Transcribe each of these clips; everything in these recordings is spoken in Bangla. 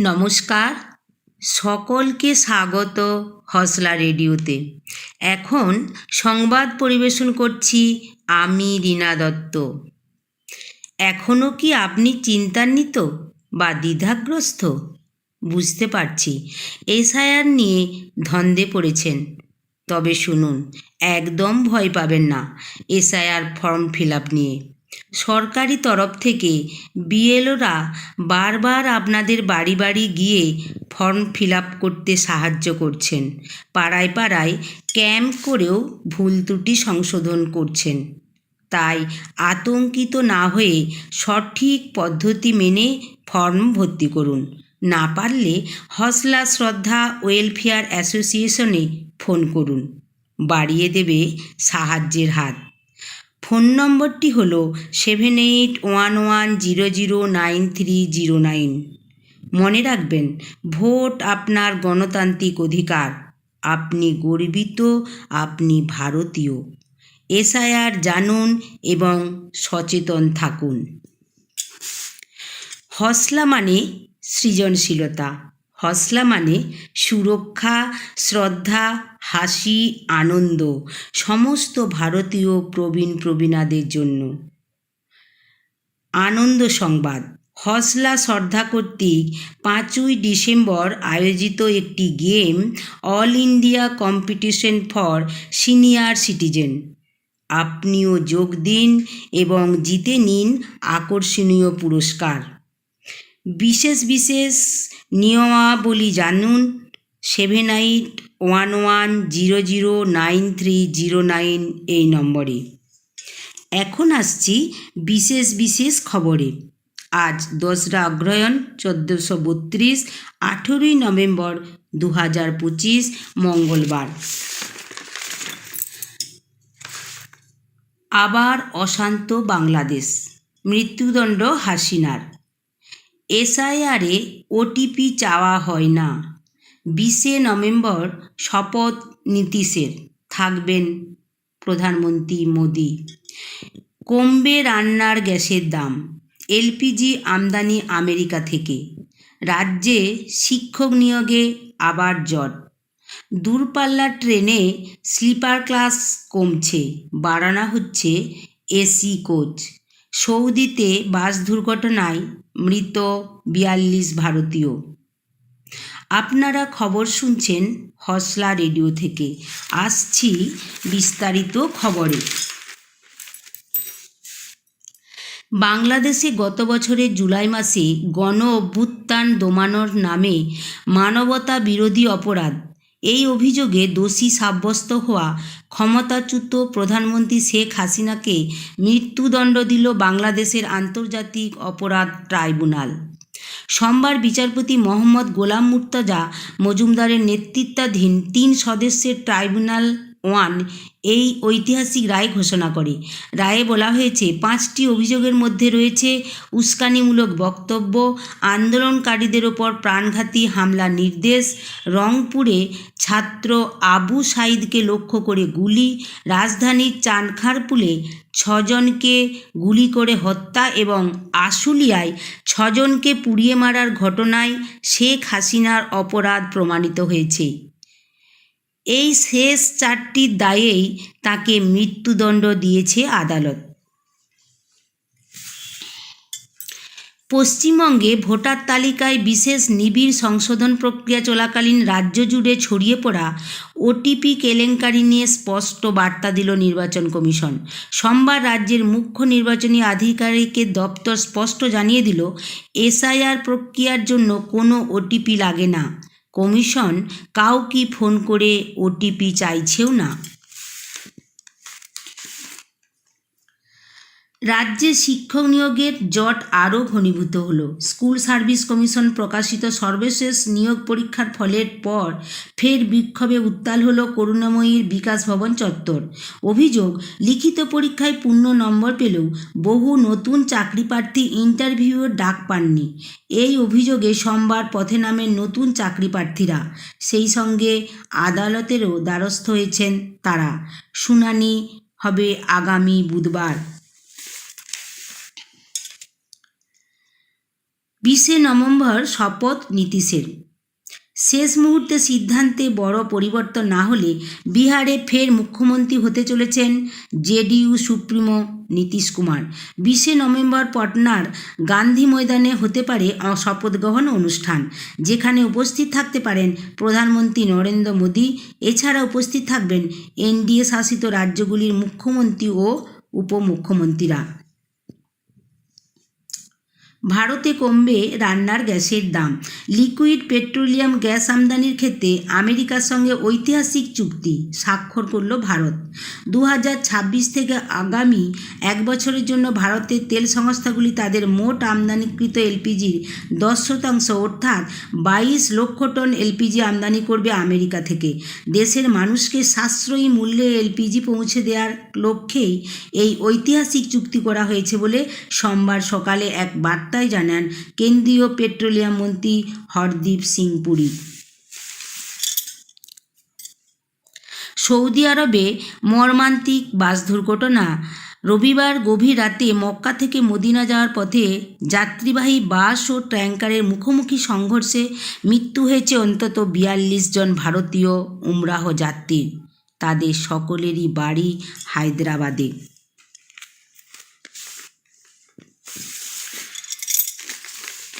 নমস্কার। সকলকে স্বাগত হসলা রেডিওতে। এখন সংবাদ পরিবেশন করছি আমি রীনা দত্ত। এখনও কি আপনি চিন্তান্বিত বা দ্বিধাগ্রস্ত? বুঝতে পারছি, এসআইআর নিয়ে ধন্দে পড়েছেন। তবে শুনুন, একদম ভয় পাবেন না এসআইআর ফর্ম ফিল আপ নিয়ে। সরকারি তরফ থেকে বিএলওরা বারবার আপনাদের বাড়ি বাড়ি গিয়ে ফর্ম ফিল আপ করতে সাহায্য করছেন। পাড়ায় পাড়ায় ক্যাম্প করেও ভুল ত্রুটি সংশোধন করছেন। তাই আতঙ্কিত না হয়ে সঠিক পদ্ধতি মেনে ফর্ম ভর্তি করুন। না পারলে হসলা শ্রদ্ধা ওয়েলফেয়ার অ্যাসোসিয়েশনে ফোন করুন। বাড়িয়ে দেবে সাহায্যের হাত। ফোন নম্বরটি হল seven eight one one zero zero nine three zero nine মনে রাখবেন, ভোট আপনার গণতান্ত্রিক অধিকার। আপনি গর্বিত, আপনি ভারতীয়। এসআইআর জানুন এবং সচেতন থাকুন। হসলা মানে সৃজনশীলতা। হসলা মানে সুরক্ষা, শ্রদ্ধা হাসি, আনন্দ, সমস্ত ভারতীয় প্রবীণ প্রবীণাদের জন্য। আনন্দ সংবাদ। হসলা শ্রদ্ধা কর্তৃক পাঁচই ডিসেম্বর আয়োজিত একটি game all India competition for senior citizen. আপনিও যোগ দিন এবং জিতে নিন আকর্ষণীয় পুরস্কার। বিশেষ বিশেষ নিয়মাবলী জানুন। Seven eight one one zero zero nine three zero nine এই নম্বরে। এখন আসছি বিশেষ বিশেষ খবরে। আজ দোসরা অগ্রহায়ণ চোদ্দোশো বত্রিশ, আঠেরোই নভেম্বর দু হাজার পঁচিশ, মঙ্গলবার। আবার অশান্ত বাংলাদেশ, মৃত্যুদণ্ড হাসিনার। এসআইআরে ওটিপি চাওয়া হয় না। বিশে নভেম্বর শপথ নীতিশের, থাকবেন প্রধানমন্ত্রী মোদি। কমবে রান্নার গ্যাসের দাম, এলপিজি আমদানি আমেরিকা থেকে, রাজ্যে শিক্ষক নিয়োগে আবার জট। দূরপাল্লার ট্রেনে স্লিপার ক্লাস কমছে, বাড়ানো হচ্ছে এসি কোচ। সৌদিতে বাস দুর্ঘটনায় মৃত বিয়াল্লিশ ভারতীয়। আপনারা খবর শুনছেন হসলা রেডিও থেকে। আসছি বিস্তারিত খবরে। বাংলাদেশে গত বছরের জুলাই মাসে গণ অভ্যুত্থান দমানোর নামে মানবতা বিরোধী অপরাধ। এই অভিযোগে দোষী সাব্যস্ত হওয়া ক্ষমতাচ্যুত প্রধানমন্ত্রী শেখ হাসিনাকে মৃত্যুদণ্ড দিল বাংলাদেশের আন্তর্জাতিক অপরাধ ট্রাইব্যুনাল। সোমবার বিচারপতি মোহাম্মদ গোলাম মুর্তজা মজুমদারের নেতৃত্বাধীন তিন সদস্যের ট্রাইব্যুনাল ওয়ান এই ঐতিহাসিক রায় ঘোষণা করে। রায়ে বলা হয়েছে, পাঁচটি অভিযোগের মধ্যে রয়েছে উস্কানিমূলক বক্তব্য, আন্দোলনকারীদের ওপর প্রাণঘাতী হামলার নির্দেশ, রংপুরে ছাত্র আবু সাইদকে লক্ষ্য করে গুলি রাজধানীর চানখারপুলে ছজনকে গুলি করে হত্যা এবং আশুলিয়ায় ছজনকে পুড়িয়ে মারার ঘটনায় শেখ হাসিনার অপরাধ প্রমাণিত হয়েছে। এই শেষ চারটি দায়েই তাকে মৃত্যুদণ্ড দিয়েছে আদালত। পশ্চিমবঙ্গে ভোটার তালিকায় বিশেষ নিবিড় সংশোধন প্রক্রিয়া চলাকালীন রাজ্য জুড়ে ছড়িয়ে পড়া ওটিপি কেলেঙ্কারি নিয়ে স্পষ্ট বার্তা দিল নির্বাচন কমিশন। সোমবার রাজ্যের মুখ্য নির্বাচনী আধিকারিকের দপ্তর স্পষ্ট জানিয়ে দিল, এসআইআর প্রক্রিয়ার জন্য কোনো ওটিপি লাগে না। কমিশন কাউকে ফোন করে ওটিপি চাইছেও না। রাজ্যে শিক্ষক নিয়োগের জট আরও ঘনীভূত হলো। স্কুল সার্ভিস কমিশন প্রকাশিত সর্বশেষ নিয়োগ পরীক্ষার ফলের পর ফের বিক্ষোভে উত্তাল হলো করুণাময়ীর বিকাশ ভবন চত্বর। অভিযোগ, লিখিত পরীক্ষায় পূর্ণ নম্বর পেলেও বহু নতুন চাকরি প্রার্থী ইন্টারভিউয়ের ডাক পাননি। এই অভিযোগে সোমবার পথে নামেন নতুন চাকরি প্রার্থীরা। সেই সঙ্গে আদালতেরও দ্বারস্থ হয়েছেন তারা। শুনানি হবে আগামী বুধবার। বিশে নভেম্বর শপথ নীতিশের। শেষ মুহূর্তে সিদ্ধান্তে বড় পরিবর্তন না হলে বিহারে ফের মুখ্যমন্ত্রী হতে চলেছেন জেডিইউ সুপ্রিমো নীতিশ কুমার। বিশে নভেম্বর পটনার গান্ধী ময়দানে হতে পারে শপথ গ্রহণ অনুষ্ঠান, যেখানে উপস্থিত থাকতে পারেন প্রধানমন্ত্রী নরেন্দ্র মোদী। এছাড়া উপস্থিত থাকবেন এনডিএ শাসিত রাজ্যগুলির মুখ্যমন্ত্রী ও উপমুখ্যমন্ত্রীরা। ভারতে কমবে রান্নার গ্যাসের দাম। লিকুইড, পেট্রোলিয়াম, গ্যাস আমদানির ক্ষেত্রে আমেরিকার সঙ্গে ঐতিহাসিক চুক্তি, স্বাক্ষর করল ভারত। দু হাজার ছাব্বিশ থেকে আগামী এক বছরের জন্য ভারতের তেল সংস্থাগুলি তাদের মোট আমদানিকৃত এলপিজির দশ শতাংশ, অর্থাৎ বাইশ লক্ষ টন এলপিজি আমদানি করবে আমেরিকা থেকে। দেশের মানুষকে সাশ্রয়ী মূল্যে এলপিজি পৌঁছে দেওয়ার লক্ষ্যেই এই ঐতিহাসিক চুক্তি করা হয়েছে বলে সোমবার সকালে এক বার্তায় জানান কেন্দ্রীয় পেট্রোলিয়াম মন্ত্রী হরদীপ সিং পুরী। সৌদি আরবে মর্মান্তিক বাস দুর্ঘটনা। রবিবার গভীর রাতে মক্কা থেকে মদিনা যাওয়ার পথে যাত্রীবাহী বাস ও ট্যাঙ্কারের মুখোমুখি সংঘর্ষে মৃত্যু হয়েছে অন্তত বিয়াল্লিশ জন ভারতীয় উমরাহ যাত্রীর তাদের সকলেরই বাড়ি হায়দ্রাবাদে।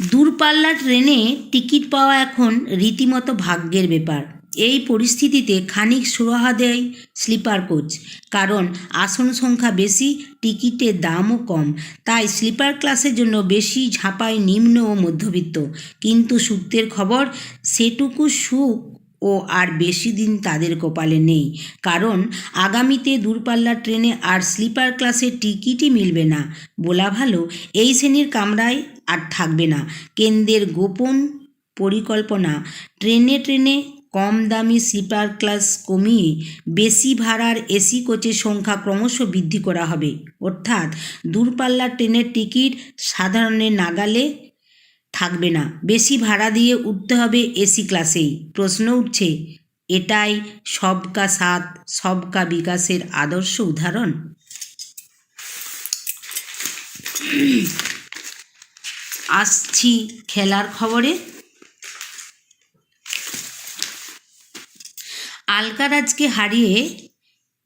দূরপাল্লার ট্রেনে টিকিট পাওয়া এখন রীতিমতো ভাগ্যের ব্যাপার। এই পরিস্থিতিতে খানিক সুরাহা দেয় স্লিপার কোচ, কারণ আসন সংখ্যা বেশি, টিকিটের দামও কম। তাই স্লিপার ক্লাসের জন্য বেশি ঝাঁপায় নিম্ন ও মধ্যবিত্ত। কিন্তু সূত্রের খবর, সেটুকু সুখ ও আর বেশি দিন তাদের কপালে নেই। কারণ আগামীতে দূরপাল্লার ট্রেনে আর স্লিপার ক্লাসের টিকিটই মিলবে না। বলা ভালো, এই শ্রেণির কামরায় আর থাকবে না। কেন্দ্রের গোপন পরিকল্পনা, ট্রেনে ট্রেনে কম দামি স্লিপার ক্লাস কমিয়ে বেশি ভাড়ার এসি কোচের সংখ্যা ক্রমশ বৃদ্ধি করা হবে। অর্থাৎ দূরপাল্লার ট্রেনের টিকিট সাধারণের নাগালে থাকবে না। বেশি ভাড়া দিয়ে উঠতে হবে এসি ক্লাসেই। প্রশ্ন উঠছে, এটাই সবকা সাথ, সবকা বিকাশের আদর্শ উদাহরণ? আসছি খেলার খবরে। আলকারাজকে হারিয়ে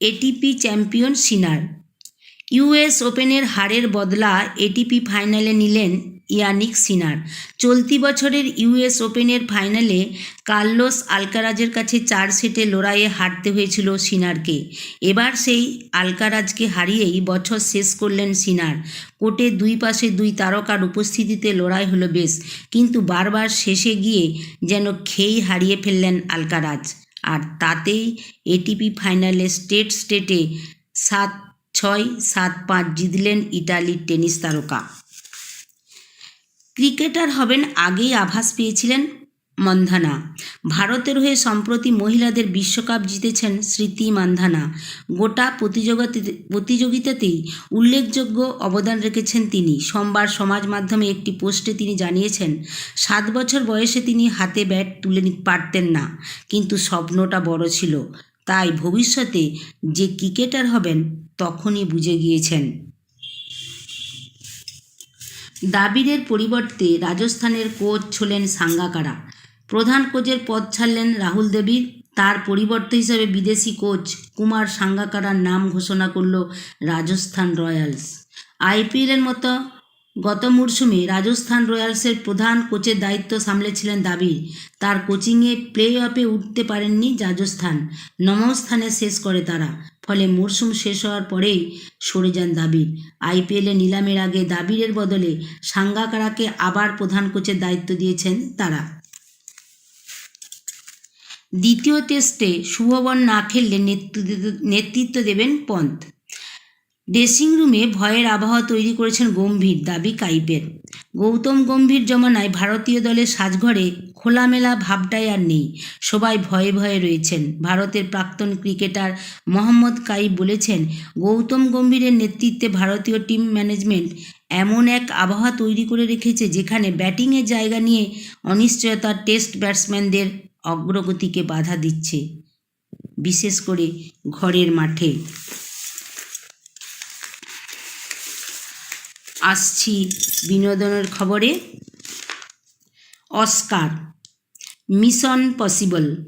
এটিপি চ্যাম্পিয়ন সিনার। ইউএস ওপেনের হারের বদলা এটিপি ফাইনালে নিলেন ইয়ানিক সিনার। চলতি বছরের ইউএস ওপেনের ফাইনালে কার্লোস আলকারাজের কাছে চার সেটে লড়াইয়ে হারতে হয়েছিল সিনারকে। এবার সেই আলকারাজকে হারিয়েই বছর শেষ করলেন সিনার। কোর্টে দুই পাশে দুই তারকার উপস্থিতিতে লড়াই হলো বেশ, কিন্তু বারবার শেষে গিয়ে যেন খেই হারিয়ে ফেললেন আলকারাজ। আর তাতেই এটিপি ফাইনালে স্টেট স্টেটে সাত ছয়, সাত, পাঁচ জিতলেন ইটালির টেনিস তারকা। ক্রিকেটার হবেন আগেই আভাস পেয়েছিলেন মন্ধানা। ভারতের হয়ে সম্প্রতি মহিলাদের বিশ্বকাপ জিতেছেন স্মৃতি মান্ধানা। গোটা প্রতিযোগিতাতে প্রতিযোগিতাতেই উল্লেখযোগ্য অবদান রেখেছেন তিনি। সোমবার সমাজ মাধ্যমে একটি পোস্টে তিনি জানিয়েছেন, সাত বছর বয়সে তিনি হাতে ব্যাট তুলে পারতেন না, কিন্তু স্বপ্নটা বড় ছিল। তাই ভবিষ্যতে যে ক্রিকেটার হবেন তখনই বুঝে গিয়েছেন। দাবিরের পরিবর্তে রাজস্থানের কোচ হলেন সাঙ্গাকারা। প্রধান কোচের পদ ছাড়লেন রাহুল দ্রাবিড়। তার পরিবর্তে হিসেবে বিদেশি কোচ কুমার সাঙ্গাকারার নাম ঘোষণা করল রাজস্থান রয়্যালস। আইপিএলের মতো গত মরশুমে রাজস্থান রয়্যালসের প্রধান কোচের দায়িত্ব সামলেছিলেন দাবির তার কোচিংয়ে প্লে অফে উঠতে পারেননি রাজস্থান। নবম স্থানে শেষ করে তারা। ফলে মরশুম শেষ হওয়ার পরেই সরে যান দাবির আইপিএলে নিলামের আগে দাবিরের বদলে সাঙ্গাকারাকে আবার প্রধান কোচের দায়িত্ব দিয়েছেন তারা। দ্বিতীয় টেস্টে শুভবন না খেললে নেতৃত্ব দেবেন পন্থ। ড্রেসিং রুমে ভয়ের আবহাওয়া তৈরি করেছেন গম্ভীর দাবি কাইপের। গৌতম গম্ভীর জমানায় ভারতীয় দলের সাজঘরে খোলামেলা ভাবটাই আর নেই। সবাই ভয়ে ভয়ে রয়েছেন। ভারতের প্রাক্তন ক্রিকেটার মোহাম্মদ কাইব বলেছেন, গৌতম গম্ভীরের নেতৃত্বে ভারতীয় টিম ম্যানেজমেন্ট এমন এক আবহাওয়া তৈরি করে রেখেছে যেখানে ব্যাটিংয়ের জায়গা নিয়ে অনিশ্চয়তার টেস্ট ব্যাটসম্যানদের অগ্রগতিকে বাধা দিচ্ছে। বিশেষ করে ঘরের মাঠে। আসছি বিনোদনের খবরে। Oscar, mission possible.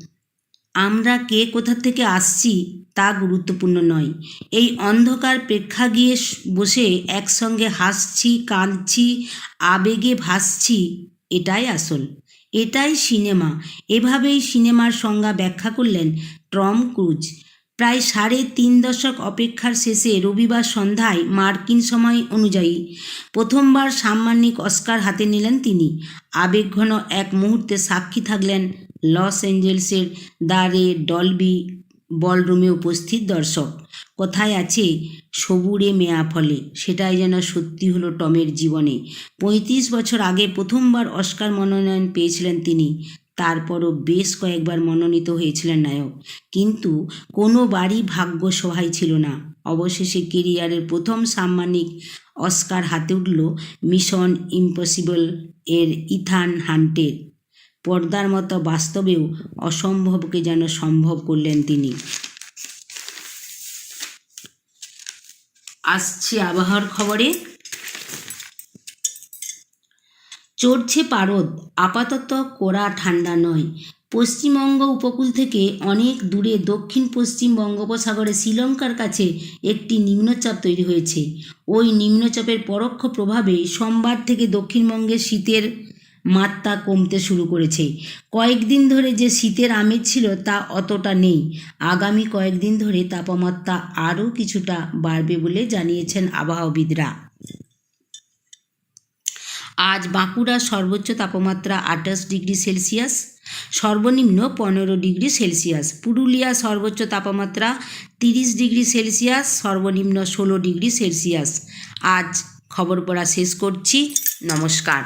আমরা কে কোথা থেকে আসছি তা গুরুত্বপূর্ণ নয়। এই অন্ধকার প্রেক্ষাগৃহে স- বসে একসঙ্গে হাসছি, কাঁদছি, আবেগে ভাসছি, এটাই আসল। এটাই সিনেমা। এভাবেই সিনেমার সংজ্ঞা ব্যাখ্যা করলেন টম ক্রুজ। প্রায় সাড়ে তিন দশক অপেক্ষার শেষে রবিবার সন্ধ্যায় মার্কিন সময় অনুযায়ী প্রথমবার সাম্মানিক অস্কার হাতে নিলেন তিনি। আবেগঘন এক মুহূর্তে সাক্ষী থাকলেন লস অ্যাঞ্জেলসের দ্বারে ডলবি বলরুমে উপস্থিত দর্শক। কথায় আছে, সবুরে মেয়া ফলে। সেটাই যেন সত্যি হলো টমের জীবনে। পঁয়ত্রিশ বছর আগে প্রথমবার অস্কার মনোনয়ন পেয়েছিলেন তিনি। তারপরও বেশ কয়েকবার মনোনীত হয়েছিলেন নায়ক। কিন্তু কোনোবারই ভাগ্য সহায় ছিল না। অবশেষে কেরিয়ারের প্রথম সাম্মানিক অস্কার হাতে উঠল মিশন ইম্পসিবল এর ইথান হান্টের। পর্দার মতো বাস্তবেও অসম্ভবকে যেন সম্ভব করলেন তিনি। আসছি আবহাওয়ার খবরে। চড়ছে পারদ, আপাতত কোরা ঠান্ডা নয়। পশ্চিমবঙ্গ উপকূল থেকে অনেক দূরে দক্ষিণ পশ্চিম বঙ্গোপসাগরে শ্রীলঙ্কার কাছে একটি নিম্নচাপ তৈরি হয়েছে। ওই নিম্নচাপের পরোক্ষ প্রভাবে সোমবার থেকে দক্ষিণবঙ্গে শীতের মাত্রা কমতে শুরু করেছে। কয়েকদিন ধরে যে শীতের আমেজ ছিল তা অতটা নেই। আগামী কয়েকদিন ধরে তাপমাত্রা আরও কিছুটা বাড়বে বলে জানিয়েছেন আবহাওয়াবিদরা। আজ বাঁকুড়ার সর্বোচ্চ তাপমাত্রা আঠাশ ডিগ্রি সেলসিয়াস, সর্বনিম্ন পনেরো ডিগ্রি সেলসিয়াস। পুরুলিয়া সর্বোচ্চ তাপমাত্রা তিরিশ ডিগ্রি সেলসিয়াস, সর্বনিম্ন ষোলো ডিগ্রি সেলসিয়াস। আজ খবর পড়া শেষ করছি। নমস্কার।